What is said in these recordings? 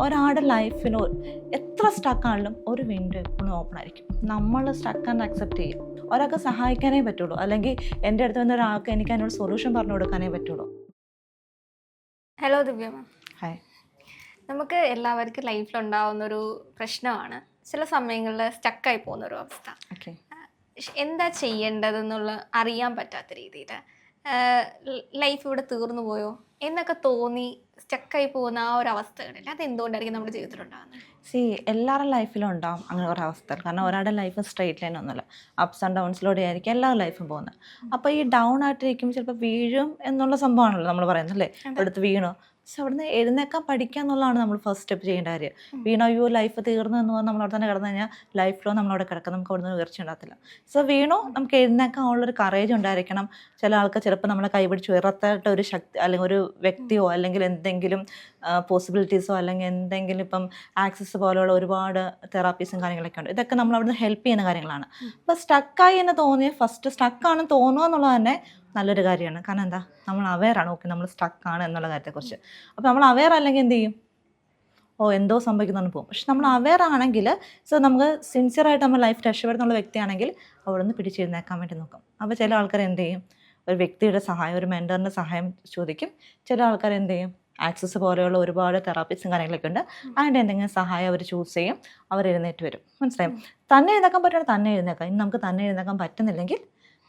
ഒരാളുടെ ലൈഫിന് എത്ര സ്റ്റക്കാണെങ്കിലും ഒരു വിൻഡോ എപ്പോഴും ഓപ്പൺ ആയിരിക്കും. നമ്മൾ സ്റ്റക്കാന്ന് അക്സെപ്റ്റ് ചെയ്യും. ഒരാൾക്ക് സഹായിക്കാനേ പറ്റുള്ളൂ. അല്ലെങ്കിൽ എന്റെ അടുത്ത് വന്ന ഒരാൾക്ക് എനിക്ക് അതിനോട് സൊല്യൂഷൻ പറഞ്ഞു കൊടുക്കാനേ പറ്റുള്ളൂ. ഹലോ ദിവ്യ മാം ഹായ് നമുക്ക് എല്ലാവർക്കും ലൈഫിലുണ്ടാവുന്ന ഒരു പ്രശ്നമാണ്. ചില സമയങ്ങളിൽ സ്റ്റക്കായി പോകുന്ന ഒരു അവസ്ഥ. എന്താ ചെയ്യേണ്ടതെന്നുള്ള അറിയാൻ പറ്റാത്ത രീതിയിൽ. ലൈഫ് ഇവിടെ തീർന്നു പോയോ? എന്നൊക്കെ തോന്നി സ്റ്റക്കായി പോകുന്ന ആ ഒരു അവസ്ഥകളില്ല അത് എന്തുകൊണ്ടായിരിക്കും നമ്മുടെ ജീവിതത്തിൽ ഉണ്ടാകുന്നത് സി എല്ലാവരുടെ ലൈഫിലും ഉണ്ടാവും അങ്ങനെ ഒരു അവസ്ഥ കാരണം ഒരാളുടെ ലൈഫ് സ്ട്രെയിറ്റ് ലൈൻ ഒന്നുമില്ല. അപ്സ് ആൻഡ് ഡൗൺസിലൂടെ ആയിരിക്കും എല്ലാ ലൈഫും പോകുന്നത്. അപ്പോൾ ഈ ഡൗൺ ആയിട്ടിരിക്കുമ്പോൾ ചിലപ്പോൾ വീഴും എന്നുള്ള സംഭവമാണല്ലോ നമ്മൾ പറയുന്നത് അല്ലേ? അടുത്ത് വീണോ പക്ഷെ അവിടുന്ന് എഴുന്നേക്കാൻ പഠിക്കുക എന്നുള്ളതാണ് നമ്മൾ ഫസ്റ്റ് സ്റ്റെപ്പ് ചെയ്യേണ്ട കാര്യം. വീണോ യു ലൈഫ് തീർന്നു എന്ന് പറഞ്ഞാൽ നമ്മൾ അവിടെ തന്നെ കിടന്നു കഴിഞ്ഞാൽ ലൈഫിലോ നമ്മളവിടെ കിടക്കാം. നമുക്ക് അവിടുന്ന് ഉയർച്ച ഉണ്ടാകത്തില്ല. സോ വീണോ നമുക്ക് എഴുന്നേക്കാനുള്ളൊരു കറേജ് ഉണ്ടായിരിക്കണം. ചില ആൾക്ക് ചിലപ്പോൾ നമ്മളെ കൈപിടിച്ച് ഉയർത്തായിട്ട് ഒരു ശക്തി അല്ലെങ്കിൽ ഒരു വ്യക്തിയോ അല്ലെങ്കിൽ എന്തെങ്കിലും പോസിബിലിറ്റീസോ അല്ലെങ്കിൽ എന്തെങ്കിലും ഇപ്പം ആക്സസ് പോലെയുള്ള ഒരുപാട് തെറാപ്പീസും കാര്യങ്ങളൊക്കെ ഉണ്ട്. ഇതൊക്കെ നമ്മൾ അവിടുന്ന് ഹെൽപ്പ് ചെയ്യുന്ന കാര്യങ്ങളാണ്. അപ്പോൾ സ്റ്റക്കായി എന്ന് തോന്നിയ ഫസ്റ്റ് സ്റ്റക്കാണെന്ന് തോന്നുക എന്നുള്ളത് തന്നെ നല്ലൊരു കാര്യമാണ്. കാരണം എന്താ? നമ്മൾ അവെയറാണ് ഓക്കെ നമ്മൾ സ്റ്റക്കാണ് എന്നുള്ള കാര്യത്തെക്കുറിച്ച്. അപ്പോൾ നമ്മൾ അവെയർ അല്ലെങ്കിൽ എന്ത് ചെയ്യും? ഓ എന്തോ സംഭവിക്കുന്നു പോകും പക്ഷെ നമ്മൾ അവെയർ ആണെങ്കിൽ സോ നമുക്ക് സിൻസിയറായിട്ട് നമ്മൾ ലൈഫ് രക്ഷപ്പെടുന്നുള്ള വ്യക്തിയാണെങ്കിൽ അവിടെ നിന്ന് പിടിച്ചിരുന്നേക്കാൻ വേണ്ടി നോക്കും. അപ്പോൾ ചില ആൾക്കാർ എന്ത് ചെയ്യും? ഒരു വ്യക്തിയുടെ സഹായം ഒരു മെന്ററിന്റെ സഹായം ചോദിക്കും. ചില ആൾക്കാർ എന്ത് ചെയ്യും? ആക്സസ് പോലെയുള്ള ഒരുപാട് തെറാപ്പിസ്റ്റും കാര്യങ്ങളൊക്കെ ഉണ്ട്. അതിന്റെ എന്തെങ്കിലും സഹായം അവർ ചൂസ് ചെയ്യും. അവർ എഴുന്നേറ്റ് വരും. മനസ്സിലായും? തന്നെ എഴുന്നേക്കാൻ പറ്റുകയാണെങ്കിൽ തന്നെ എഴുന്നേക്കാം. ഇനി നമുക്ക് തന്നെ എഴുന്നേക്കാൻ പറ്റുന്നില്ലെങ്കിൽ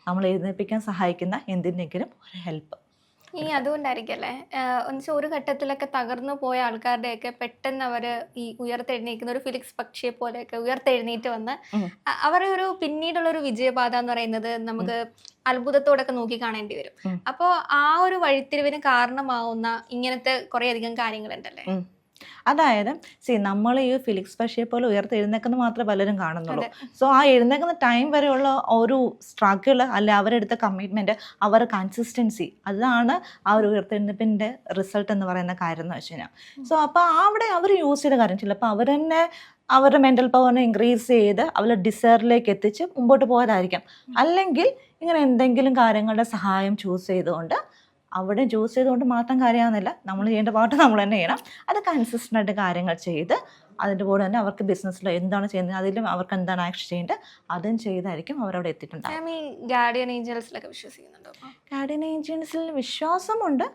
നമ്മൾ എഴുന്നേൽപ്പിക്കാൻ സഹായിക്കുന്ന എന്തിനെങ്കിലും ഒരു ഹെൽപ്പ് ഈ അതുകൊണ്ടായിരിക്കല്ലേ എന്നുവെച്ചാൽ ഒരു ഘട്ടത്തിലൊക്കെ തകർന്നു പോയ ആൾക്കാരുടെയൊക്കെ പെട്ടെന്ന് അവർ ഈ ഉയർത്തെഴുന്നേക്കുന്ന ഒരു ഫിലിക്സ് പക്ഷിയെ പോലെയൊക്കെ ഉയർത്തെഴുന്നേറ്റ് വന്ന്. അവരുടെ ഒരു പിന്നീടുള്ള ഒരു വിജയപാത എന്ന് പറയുന്നത് നമുക്ക് അത്ഭുതത്തോടൊക്കെ നോക്കി കാണേണ്ടി വരും. അപ്പോൾ ആ ഒരു വഴിത്തിരിവിന് കാരണമാവുന്ന ഇങ്ങനത്തെ കുറേ അധികം കാര്യങ്ങളുണ്ടല്ലേ. അതായത് സി നമ്മൾ ഈ ഫിലിക്സ് പക്ഷിയെ പോലെ ഉയർത്തെഴുന്നേക്കുന്നത് മാത്രമേ പലരും കാണുന്നുള്ളൂ. സോ ആ എഴുന്നേക്കുന്ന ടൈം വരെയുള്ള ഒരു സ്ട്രഗിൾ അല്ലെ അവരെടുത്ത കമ്മിറ്റ്മെന്റ് അവരുടെ കൺസിസ്റ്റൻസി അതാണ് ആ ഒരു ഉയർത്തെഴുന്നേപ്പിന്റെ റിസൾട്ട് എന്ന് പറയുന്ന കാര്യം എന്ന് വെച്ച് കഴിഞ്ഞാൽ സോ അപ്പോൾ അവിടെ അവർ യൂസ് ചെയ്ത കാര്യം ചിലപ്പോൾ അവർ തന്നെ അവരുടെ മെന്റൽ പവറിനെ ഇൻക്രീസ് ചെയ്ത് അവരുടെ ഡിസയറിലേക്ക് എത്തിച്ച് മുമ്പോട്ട് പോയതായിരിക്കാം അല്ലെങ്കിൽ ഇങ്ങനെ എന്തെങ്കിലും കാര്യങ്ങളുടെ സഹായം ചൂസ് ചെയ്തുകൊണ്ട് അവിടെ ജോസ് ചെയ്തുകൊണ്ട് മാത്രം കാര്യമാകുന്നില്ല നമ്മൾ ചെയ്യേണ്ട പാട്ട് നമ്മൾ തന്നെ ചെയ്യണം. അത് കൺസിസ്റ്റന്റ് ആയിട്ട് കാര്യങ്ങൾ ചെയ്ത് അതിന്റെ കൂടെ തന്നെ അവർക്ക് ബിസിനസ്സിൽ എന്താണ് ചെയ്യുന്നത് അതിലും അവർക്ക് എന്താണ് ആക്ഷൻ ചെയ്യേണ്ടത് അതും ചെയ്തായിരിക്കും അവരവിടെ എത്തിയിട്ടുണ്ടാകും എത്തിയിട്ടുണ്ട് ഈ ഗാർഡിയൻ ഏഞ്ചൽസിലൊക്കെ വിശ്വസിക്കുന്നുണ്ടോ? ഗാർഡിയൻ ഏജൻസിൽ വിശ്വാസമുണ്ട്.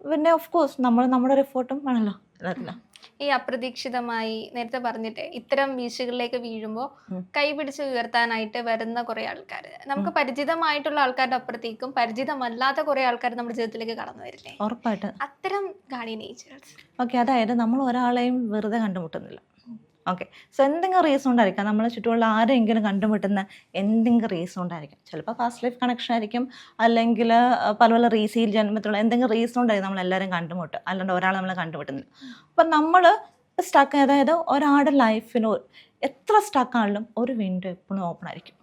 പിന്നെ ഓഫ് കോഴ്സ് നമ്മൾ നമ്മുടെ ഒരു എഫേർട്ടും വേണമല്ലോ എല്ലാത്തിലും ഈ അപ്രതീക്ഷിതമായി നേരത്തെ പറഞ്ഞിട്ട് ഇത്തരം വീഴ്ചകളിലേക്ക് വീഴുമ്പോൾ കൈപിടിച്ച് ഉയർത്താനായിട്ട് വരുന്ന കുറെ ആൾക്കാർ നമുക്ക് പരിചിതമായിട്ടുള്ള ആൾക്കാരുടെ അപ്പുറത്തേക്കും പരിചിതമല്ലാത്ത കുറെ ആൾക്കാർ നമ്മുടെ ജീവിതത്തിലേക്ക് കടന്നു വരില്ലേ? ഉറപ്പായിട്ട്. അത്തരം ഗാർഡിയൻ ഏഞ്ചൽസ് ഓക്കെ അതായത് നമ്മൾ ഒരാളെയും വെറുതെ കണ്ടുമുട്ടുന്നില്ല. ഓക്കെ സോ എന്തെങ്കിലും റീസൺ ഉണ്ടായിരിക്കാം. നമ്മളെ ചുറ്റുമുള്ള ആരെങ്കിലും കണ്ടുമുട്ടുന്ന എന്തെങ്കിലും റീസൺ ഉണ്ടായിരിക്കും. ചിലപ്പോൾ പാസ്റ്റ് ലൈഫ് കണക്ഷൻ ആയിരിക്കും. അല്ലെങ്കിൽ പല പല റീസീൽ ജന്മത്തിലുള്ള എന്തെങ്കിലും റീസൺ ഉണ്ടായിരിക്കും നമ്മളെല്ലാവരും കണ്ടുമുട്ടും അല്ലാണ്ട് ഒരാൾ നമ്മളെ കണ്ടുമുട്ടുന്നില്ല. അപ്പം നമ്മൾ സ്റ്റക്ക് അതായത് ഒരാളുടെ ലൈഫിന് എത്ര സ്റ്റക്കാണെങ്കിലും ഒരു വിൻഡോ എപ്പോഴും ഓപ്പൺ ആയിരിക്കും.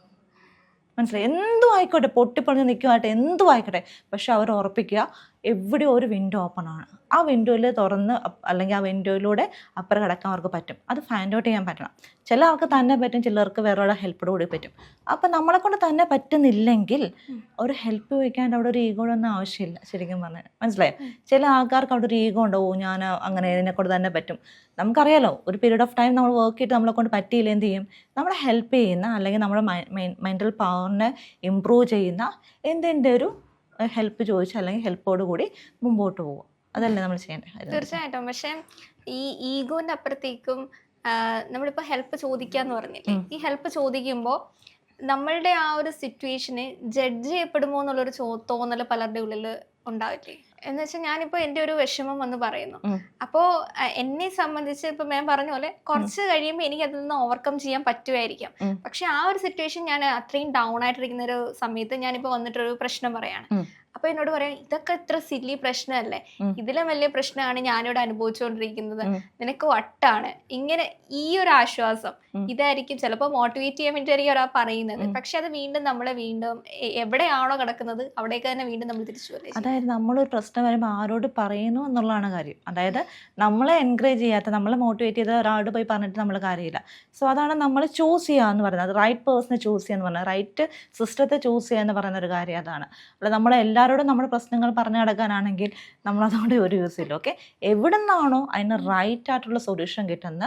മനസ്സിലായി? എന്തും ആയിക്കോട്ടെ പൊട്ടിപ്പൊളിഞ്ഞ് നിൽക്കുമായിട്ട് എന്തും ആയിക്കോട്ടെ. പക്ഷെ അവർ ഉറപ്പിക്കുക എവിടെ ഒരു വിൻഡോ ഓപ്പൺ ആണ്. ആ വിൻഡോയിൽ തുറന്ന് അല്ലെങ്കിൽ ആ വിൻഡോയിലൂടെ അപ്പുറം കിടക്കാൻ അവർക്ക് പറ്റും. അത് ഫൈൻഡ് ഔട്ട് ചെയ്യാൻ പറ്റണം. ചില ആൾക്ക് തന്നെ പറ്റും ചിലർക്ക് വേറെ ഹെൽപ്പോട് കൂടി പറ്റും. അപ്പം നമ്മളെ കൊണ്ട് തന്നെ പറ്റുന്നില്ലെങ്കിൽ ഒരു ഹെൽപ്പ് ചോദിക്കാണ്ട് അവിടെ ഒരു ഈഗോ ഒന്നും ആവശ്യമില്ല ശരിക്കും പറഞ്ഞാൽ മനസ്സിലായോ? ചില ആൾക്കാർക്ക് അവിടെ ഒരു ഈഗോ ഉണ്ടാവും ഞാൻ അങ്ങനെ ഇതിനെ കൊണ്ട് തന്നെ പറ്റും. നമുക്കറിയാലോ ഒരു പീരീഡ് ഓഫ് ടൈം നമ്മൾ വർക്ക് ചെയ്തിട്ട് നമ്മളെ കൊണ്ട് പറ്റിയില്ല എന്ത് ചെയ്യും? നമ്മളെ ഹെൽപ്പ് ചെയ്യുന്ന അല്ലെങ്കിൽ നമ്മുടെ മെന്റൽ പവറിനെ ഇമ്പ്രൂവ് ചെയ്യുന്ന എന്തിന്റെ ഒരു ഹെൽപ്പ് ചോദിച്ച് അല്ലെങ്കിൽ ഹെൽപ്പോട് കൂടി മുമ്പോട്ട് പോകും. അതല്ലേ നമ്മൾ ചെയ്യേണ്ടത്? തീർച്ചയായിട്ടും. പക്ഷെ ഈ ഈഗോന്റെ അപ്പുറത്തേക്കും നമ്മളിപ്പോ ഹെൽപ്പ് ചോദിക്കാന്ന് പറഞ്ഞില്ലേ? ഈ ഹെൽപ്പ് ചോദിക്കുമ്പോൾ നമ്മളുടെ ആ ഒരു സിറ്റുവേഷന് ജഡ്ജ് ചെയ്യപ്പെടുമോ എന്നുള്ളൊരു ചോ തോന്നൽ പലരുടെ ഉള്ളിൽ ഉണ്ടാവില്ലേ? എന്ന് വെച്ചാൽ ഞാനിപ്പോ എന്റെ ഒരു വിഷമം വന്ന് പറയുന്നു. അപ്പോ എന്നെ സംബന്ധിച്ച് ഇപ്പൊ മാം പറഞ്ഞ പോലെ കുറച്ച് കഴിയുമ്പോൾ എനിക്ക് അതിൽ നിന്ന് ഓവർകം ചെയ്യാൻ പറ്റുമായിരിക്കാം. പക്ഷെ ആ ഒരു സിറ്റുവേഷൻ ഞാൻ അത്രയും ഡൗൺ ആയിട്ടിരിക്കുന്ന ഒരു സമയത്ത് ഞാനിപ്പോ വന്നിട്ടൊരു പ്രശ്നം പറയാണ്. അപ്പൊ എന്നോട് പറയാം ഇതൊക്കെ ഇത്ര സില്ലി പ്രശ്നമല്ലേ. ഇതിലും വലിയ പ്രശ്നമാണ് ഞാനിവിടെ അനുഭവിച്ചുകൊണ്ടിരിക്കുന്നത് നിനക്ക് വട്ടാണ്. ഇങ്ങനെ ഈ ഒരു ആശ്വാസം ഇതായിരിക്കും ചിലപ്പോൾ മോട്ടിവേറ്റ് ചെയ്യാൻ വേണ്ടിയായിരിക്കും ഒരാൾ പറയുന്നത്. പക്ഷെ അത് വീണ്ടും നമ്മളെ വീണ്ടും എവിടെയാണോ കിടക്കുന്നത് അവിടേക്ക് തന്നെ വീണ്ടും നമ്മൾ തിരിച്ചു വരില്ലേ അതായത് നമ്മളൊരു പ്രശ്നം വരുമ്പോൾ ആരോട് പറയുന്നു എന്നുള്ളതാണ് കാര്യം. അതായത് നമ്മളെ എൻകറേജ് ചെയ്യാത്ത നമ്മളെ മോട്ടിവേറ്റ് ചെയ്ത ഒരാളോട് പോയി പറഞ്ഞിട്ട് നമ്മൾ കാര്യമില്ല. സോ അതാണ് നമ്മൾ ചൂസ് ചെയ്യുക എന്ന് പറയുന്നത്. റൈറ്റ് പേഴ്സണെ ചൂസ് ചെയ്യുക എന്ന് പറയുന്നത്. റൈറ്റ് സിസ്റ്റത്തെ ചൂസ് ചെയ്യുക എന്ന് പറയുന്ന ഒരു കാര്യം അതാണ്. അല്ല നമ്മളെല്ലാവരും എല്ലാവരോടും എല്ലാവരോടും നമ്മുടെ പ്രശ്നങ്ങൾ പറഞ്ഞു നടക്കാനാണെങ്കിൽ നമ്മൾ അതുകൊണ്ട് ഒരു യൂസ് ഇല്ല ഓക്കെ എവിടെ നിന്നാണോ അതിന് റൈറ്റ് ആയിട്ടുള്ള സൊല്യൂഷൻ കിട്ടുന്ന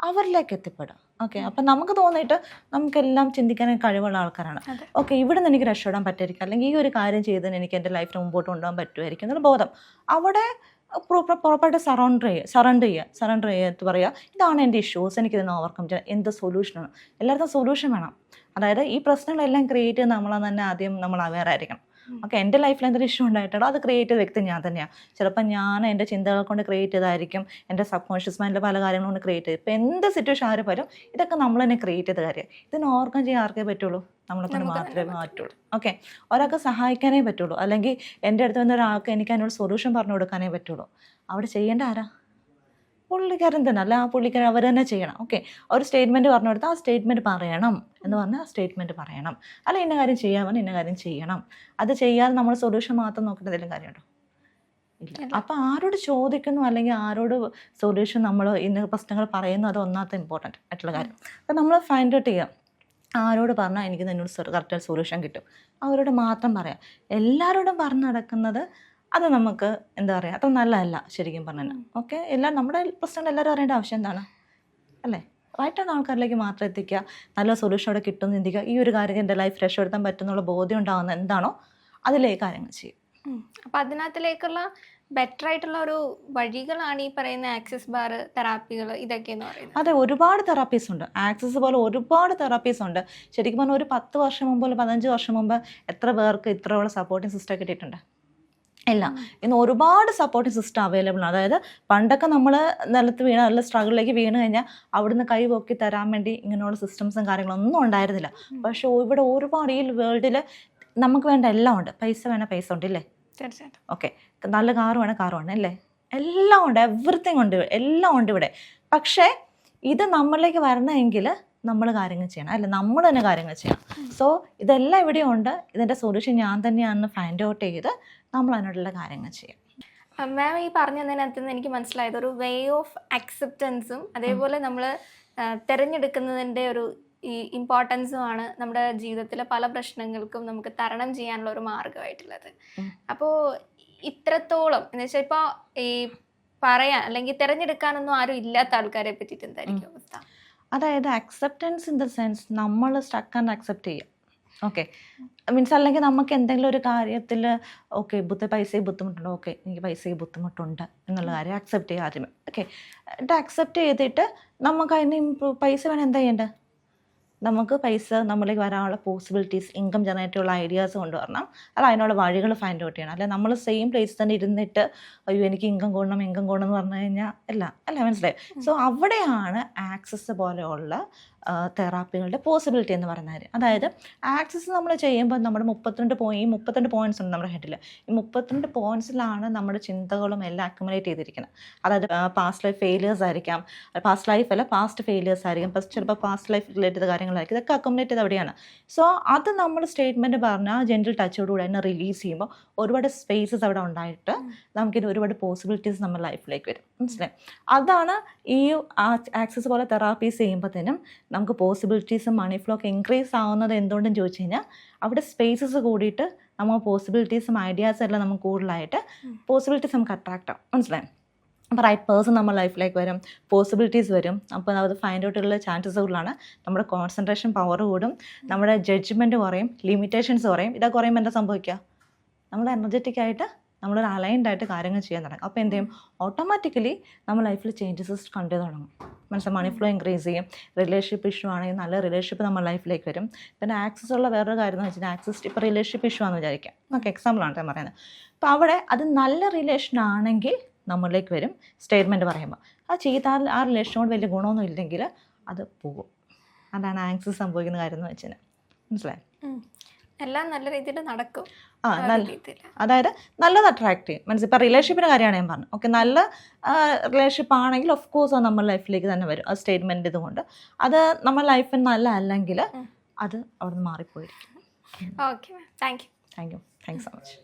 അവരിലേക്ക് എത്തിപ്പെടുക ഓക്കെ അപ്പം നമുക്ക് തോന്നിയിട്ട് നമുക്കെല്ലാം ചിന്തിക്കാൻ കഴിവുള്ള ആൾക്കാരാണ്. ഓക്കെ ഇവിടെ നിന്ന് എനിക്ക് രക്ഷപ്പെടാൻ പറ്റുമായിരിക്കും. അല്ലെങ്കിൽ ഈ ഒരു കാര്യം ചെയ്തതിന് എനിക്ക് എന്റെ ലൈഫിൽ മുമ്പോട്ട് കൊണ്ടുപോകാൻ പറ്റുമായിരിക്കും എന്നുള്ള ബോധം. അവിടെ പ്രോപ്പർ പ്രോപ്പറായിട്ട് സറൗണ്ടർ ചെയ്യുക സറണ്ടർ ചെയ്യുക സറണ്ടർ ചെയ്യുക പറയുക ഇതാണ് എന്റെ ഇഷ്യൂസ് എനിക്കിതിനെ ഓവർകം ചെയ്യാൻ എന്ത് സൊല്യൂഷനാണ് എല്ലായിടത്തും സൊല്യൂഷൻ വേണം. അതായത് ഈ പ്രശ്നങ്ങളെല്ലാം ക്രിയേറ്റ് ചെയ്ത് നമ്മളെന്ന് തന്നെ ആദ്യം നമ്മൾ അവെയർ ആയിരിക്കണം. ഓക്കെ എന്റെ ലൈഫിൽ എന്തൊരു ഇഷ്യൂ ഉണ്ടായിട്ടോ അത് ക്രിയേറ്റ് ചെയ്ത വ്യക്തി ഞാൻ തന്നെയാണ് ചിലപ്പോൾ ഞാൻ എന്റെ ചിന്തകൾ കൊണ്ട് ക്രിയേറ്റ് ചെയ്തായിരിക്കും എന്റെ സബ് കോൺഷ്യസ് മൈൻഡിലെ പല കാര്യങ്ങളും കൊണ്ട് ക്രിയേറ്റ് ചെയ്ത് ഇപ്പോൾ എന്ത് സിറ്റുവേഷൻ ആര് വരും. ഇതൊക്കെ നമ്മൾ തന്നെ ക്രിയേറ്റ് ചെയ്ത കാര്യം. ഇതിന് ഓർക്കം ചെയ്യാൻ ആർക്കേ പറ്റുള്ളൂ? നമ്മളെ കൊണ്ട് മാത്രമേ മാറ്റുള്ളൂ. ഓക്കെ ഒരാൾക്ക് സഹായിക്കാനേ പറ്റുള്ളൂ. അല്ലെങ്കിൽ എന്റെ അടുത്ത് വന്ന ഒരാൾക്ക് എനിക്ക് അതിനോട് സൊല്യൂഷൻ പറഞ്ഞു കൊടുക്കാനേ പറ്റുള്ളൂ. അവിടെ ചെയ്യേണ്ട ആരാ? പുള്ളിക്കാരൻ തന്നെ അല്ല? ആ പുള്ളിക്കാരൻ അവർ തന്നെ ചെയ്യണം. ഓക്കെ ഒരു സ്റ്റേറ്റ്മെന്റ് പറഞ്ഞു കൊടുത്താൽ ആ സ്റ്റേറ്റ്മെന്റ് പറയണം എന്ന് പറഞ്ഞാൽ ആ സ്റ്റേറ്റ്മെന്റ് പറയണം. അല്ല ഇന്ന കാര്യം ചെയ്യാൻ പറഞ്ഞാൽ ഇന്ന കാര്യം ചെയ്യണം. അത് ചെയ്യാതെ നമ്മൾ സൊല്യൂഷൻ മാത്രം നോക്കേണ്ട എന്തെങ്കിലും കാര്യമുണ്ടോ? ഇല്ല. അപ്പോൾ അപ്പം ആരോട് ചോദിക്കുന്നു അല്ലെങ്കിൽ ആരോട് സൊല്യൂഷൻ നമ്മൾ ഇന്ന പ്രശ്നങ്ങൾ പറയുന്നു അത് ഒന്നാമത്തെ ഇമ്പോർട്ടന്റ് ആയിട്ടുള്ള കാര്യം. അപ്പം നമ്മൾ ഫൈൻഡ് ഔട്ട് ചെയ്യാം. ആരോട് പറഞ്ഞാൽ എനിക്ക് എന്നോട് കറക്റ്റ് സൊല്യൂഷൻ കിട്ടും. അവരോട് മാത്രം പറയാം. എല്ലാവരോടും പറഞ്ഞു നടക്കുന്നത് അത് നമുക്ക് എന്താ പറയുക അത്ര നല്ലതല്ല ശരിക്കും പറഞ്ഞാൽ ഓക്കെ എല്ലാം നമ്മുടെ പ്രശ്നങ്ങൾ എല്ലാവരും അറിയേണ്ട ആവശ്യം എന്താണ്? അല്ലേ? റൈറ്റാണ് ആൾക്കാരിലേക്ക് മാത്രം എത്തിക്കുക നല്ല സൊല്യൂഷൻ അവിടെ കിട്ടും ചിന്തിക്കുക ഈ ഒരു കാര്യം എന്റെ ലൈഫ് രക്ഷപ്പെടുത്താൻ പറ്റുന്നുള്ള ബോധ്യം ഉണ്ടാകുന്ന എന്താണോ അതിലേക്ക് കാര്യങ്ങൾ ചെയ്യും. അപ്പം അപ്പൊ അതിനകത്തിലേക്കുള്ള ബെറ്റർ ആയിട്ടുള്ള ഒരു വഴികളാണ് ഈ പറയുന്ന ആക്സിസ് ബാർ തെറാപ്പികൾ ഇതൊക്കെ എന്ന് പറയുന്നത്. അതെ ഒരുപാട് തെറാപ്പീസ് ഉണ്ട്. ആക്സസ് പോലെ ഒരുപാട് തെറാപ്പീസ് ഉണ്ട്. ശരിക്കും പറഞ്ഞാൽ ഒരു പത്ത് വർഷം മുമ്പ് ഒരു പതിനഞ്ച് വർഷം മുമ്പ് എത്ര പേർക്ക് ഇത്രയുള്ള സപ്പോർട്ടിംഗ് സിസ്റ്റം കിട്ടിയിട്ടുണ്ട്? ഇല്ല. ഇന്ന് ഒരുപാട് സപ്പോർട്ടിങ് സിസ്റ്റം അവൈലബിൾ ആണ്. അതായത് പണ്ടൊക്കെ നമ്മൾ നിലത്ത് വീണ നല്ല സ്ട്രഗിളിലേക്ക് വീണ് കഴിഞ്ഞാൽ അവിടുന്ന് കൈ പൊക്കി തരാൻ വേണ്ടി ഇങ്ങനെയുള്ള സിസ്റ്റംസും കാര്യങ്ങളൊന്നും ഉണ്ടായിരുന്നില്ല. പക്ഷേ ഇവിടെ ഒരുപാട് ഈ വേൾഡിൽ നമുക്ക് വേണ്ട എല്ലാം ഉണ്ട്. പൈസ വേണേൽ പൈസ ഉണ്ട് ഇല്ലേ? തീർച്ചയായിട്ടും. ഓക്കെ. നല്ല കാറ് വേണേൽ കാറ് വേണം അല്ലേ? എല്ലാം ഉണ്ട്. എവറിത്തിങ് ഉണ്ട്. എല്ലാം ഉണ്ട് ഇവിടെ. പക്ഷേ ഇത് നമ്മളിലേക്ക് വരണമെങ്കിൽ നമ്മൾ കാര്യങ്ങൾ ചെയ്യണം. അല്ല നമ്മൾ തന്നെ കാര്യങ്ങൾ ചെയ്യണം. സോ ഇതെല്ലാം ഇവിടെ ഉണ്ട്. ഇതിന്റെ സൊല്യൂഷൻ ഞാൻ തന്നെയാണെന്ന് ഫൈൻഡ് ഔട്ട് ചെയ്ത് നമ്മൾ അതിനോടുള്ള കാര്യങ്ങൾ ചെയ്യാം. മാം ഈ പറഞ്ഞതിനകത്ത് നിന്ന് എനിക്ക് മനസ്സിലായത് ഒരു വേ ഓഫ് അക്സെപ്റ്റൻസും അതേപോലെ നമ്മൾ തിരഞ്ഞെടുക്കുന്നതിന്റെ ഒരു ഈ ഇമ്പോർട്ടൻസുമാണ് നമ്മുടെ ജീവിതത്തിലെ പല പ്രശ്നങ്ങൾക്കും നമുക്ക് തരണം ചെയ്യാനുള്ള ഒരു മാർഗമായിട്ടുള്ളത്. അപ്പോൾ ഇത്രത്തോളം എന്ന് വെച്ചാൽ ഇപ്പോൾ ഈ പറയാൻ അല്ലെങ്കിൽ തിരഞ്ഞെടുക്കാനൊന്നും ആരും ഇല്ലാത്ത ആൾക്കാരെ പറ്റിയിട്ട് എന്തായിരിക്കും അവസ്ഥ? അതായത് അക്സെപ്റ്റൻസ് ഇൻ ദ സെൻസ് നമ്മൾ സ്റ്റക്ക് ആൻഡ് അക്സെപ്റ്റ് ചെയ്യുക ഓക്കെ മീൻസ് അല്ലെങ്കിൽ നമുക്ക് എന്തെങ്കിലും ഒരു കാര്യത്തിൽ ഓക്കെ ബുദ്ധ പൈസയിൽ ബുദ്ധിമുട്ടുണ്ട്? ഓക്കെ എനിക്ക് പൈസയിൽ ബുദ്ധിമുട്ടുണ്ട് എന്നുള്ള കാര്യം അക്സെപ്റ്റ് ചെയ്യുക ആദ്യമേ. ഓക്കെ എന്നിട്ട് അക്സെപ്റ്റ് ചെയ്തിട്ട് നമുക്ക് അതിന് ഇമ്പ്രൂവ് പൈസ വേണം എന്താ ചെയ്യേണ്ടത്? നമുക്ക് പൈസ നമ്മളിലേക്ക് വരാനുള്ള പോസിബിലിറ്റീസ് ഇൻകം ജനറേറ്റ് ഉള്ള ഐഡിയാസ് കൊണ്ടുവരണം അല്ല അതിനുള്ള വഴികൾ ഫൈൻഡ് ഔട്ട് ചെയ്യണം. അല്ലെ നമ്മൾ സെയിം പ്ലേസിൽ തന്നെ ഇരുന്നിട്ട് അയ്യോ എനിക്ക് ഇൻകം കൂടണം ഇൻകം കൂടണം എന്ന് പറഞ്ഞു കഴിഞ്ഞാൽ അല്ല അല്ല മനസ്സിലായി? സോ അവിടെയാണ് ആക്സസ് പോലെയുള്ള തെറാപ്പികളുടെ പോസിബിലിറ്റി എന്ന് പറഞ്ഞാൽ അതായത് ആക്സസ് നമ്മൾ ചെയ്യുമ്പോൾ നമ്മുടെ മുപ്പത്തിരണ്ട് പോയി മുപ്പത്തിരണ്ട് പോയിന്റ്സ് ഉണ്ട് നമ്മുടെ ഹെഡിൽ ഈ മുപ്പത്തിരണ്ട് പോയിന്റ്സിലാണ് നമ്മുടെ ചിന്തകളും എല്ലാം അക്യുമുലേറ്റ് ചെയ്തിരിക്കുന്നത് അതായത് പാസ്റ്റ് ലൈഫ് ഫെയിലിയേഴ്സ് ആയിരിക്കാം. പാസ്റ്റ് ലൈഫ് അല്ല പാസ്റ്റ് ഫെയിലിയേഴ്സ് ആയിരിക്കും. ഫസ്റ്റ് ചിലപ്പോൾ പാസ്റ്റ് ലൈഫ് റിലേറ്റഡ് കാര്യങ്ങളായിരിക്കും. ഇതൊക്കെ അക്യുമുലേറ്റ് ചെയ്ത് അവിടെയാണ്. സോ അത് നമ്മൾ സ്റ്റേറ്റ്മെന്റ് പറഞ്ഞാൽ ജെന്റൽ ടച്ചോടുകൂടി തന്നെ റിലീസ് ചെയ്യുമ്പോൾ ഒരുപാട് സ്പേസസ് അവിടെ ഉണ്ടായിട്ട് നമുക്കിത് ഒരുപാട് പോസിബിലിറ്റീസ് നമ്മുടെ ലൈഫിലേക്ക് വരും. മനസ്സിലായി? അതാണ് ഈ ആക്സസ് പോലെ തെറാപ്പീസ് ചെയ്യുമ്പോഴത്തേനും നമുക്ക് പോസിബിലിറ്റീസും മണി ഫ്ലോ ഒക്കെ ഇൻക്രീസ് ആവുന്നത് എന്തുകൊണ്ടെന്ന് ചോദിച്ചു കഴിഞ്ഞാൽ അവിടെ സ്പേസസ് കൂടിയിട്ട് നമുക്ക് പോസിബിലിറ്റീസും ഐഡിയാസും എല്ലാം നമുക്ക് കൂടുതലായിട്ട് പോസിബിലിറ്റീസ് നമുക്ക് അട്രാക്റ്റ് ആവും. മനസ്സിലായി? അപ്പോൾ റൈറ്റ് പേഴ്സൺ നമ്മുടെ ലൈഫിലേക്ക് വരും പോസിബിലിറ്റീസ് വരും. അപ്പോൾ അത് ഫൈൻഡ് ഔട്ടുള്ള ചാൻസസ് കൂടുതലാണ് നമ്മുടെ കോൺസെൻട്രേഷൻ പവർ കൂടും. നമ്മുടെ ജഡ്ജ്മെന്റ് കുറയും ലിമിറ്റേഷൻസ് കുറയും. ഇതൊക്കെ കുറയുമ്പോൾ എന്താ സംഭവിക്കുക? നമ്മൾ എനർജറ്റിക് ആയിട്ട് നമ്മളൊരു അലൈൻഡ് ആയിട്ട് കാര്യങ്ങൾ ചെയ്യാൻ തുടങ്ങും. അപ്പോൾ എന്ത് ചെയ്യും? ഓട്ടോമാറ്റിക്കലി നമ്മൾ ലൈഫിൽ ചേഞ്ചസസ് കണ്ടു തുടങ്ങും. മനസ്സിലായി മണി ഫ്ലോ ഇൻക്രീസ് ചെയ്യും. റിലേഷൻഷിപ്പ് ഇഷ്യൂ ആണെങ്കിൽ നല്ല റിലേഷൻഷിപ്പ് നമ്മുടെ ലൈഫിലേക്ക് വരും. പിന്നെ ആക്സസ് ഉള്ള വേറൊരു കാര്യം എന്ന് വെച്ചാൽ ആക്സസ് ഇപ്പോൾ റിലേഷൻഷിപ്പ് ഇഷ്യൂ ആണെന്ന് വിചാരിക്കാം. നമുക്ക് എക്സാമ്പിളാണ് ഞാൻ പറയുന്നത്. അപ്പോൾ അവിടെ അത് നല്ല റിലേഷൻ ആണെങ്കിൽ നമ്മളിലേക്ക് വരും. സ്റ്റേറ്റ്മെന്റ് പറയുമ്പോൾ അത് ചെയ്താൽ ആ റിലേഷനോട് വലിയ ഗുണമൊന്നും ഇല്ലെങ്കിൽ അത് പോകും. അതാണ് ആക്സസ് സംഭവിക്കുന്ന കാര്യം എന്ന് വെച്ചാൽ മനസ്സിലായി. എല്ലാം നല്ല രീതിയിൽ നടക്കും ആ നല്ല അതായത് നല്ലത് അട്രാക്ട് ചെയ്യും. മനസ്സിൽ ഇപ്പോൾ റിലേഷൻഷിപ്പിന്റെ കാര്യമാണ് ഞാൻ പറഞ്ഞത്. ഓക്കെ നല്ല റിലേഷൻഷിപ്പ് ആണെങ്കിൽ ഓഫ് കോഴ്സ് അത് നമ്മുടെ ലൈഫിലേക്ക് തന്നെ വരും. ആ സ്റ്റേറ്റ്മെന്റ് ഇതുകൊണ്ട്. അത് നമ്മുടെ ലൈഫിൽ നല്ല അല്ലെങ്കിൽ. അത് അവിടെ നിന്ന് മാറിപ്പോയിരിക്കും okay thank you thank you thank so much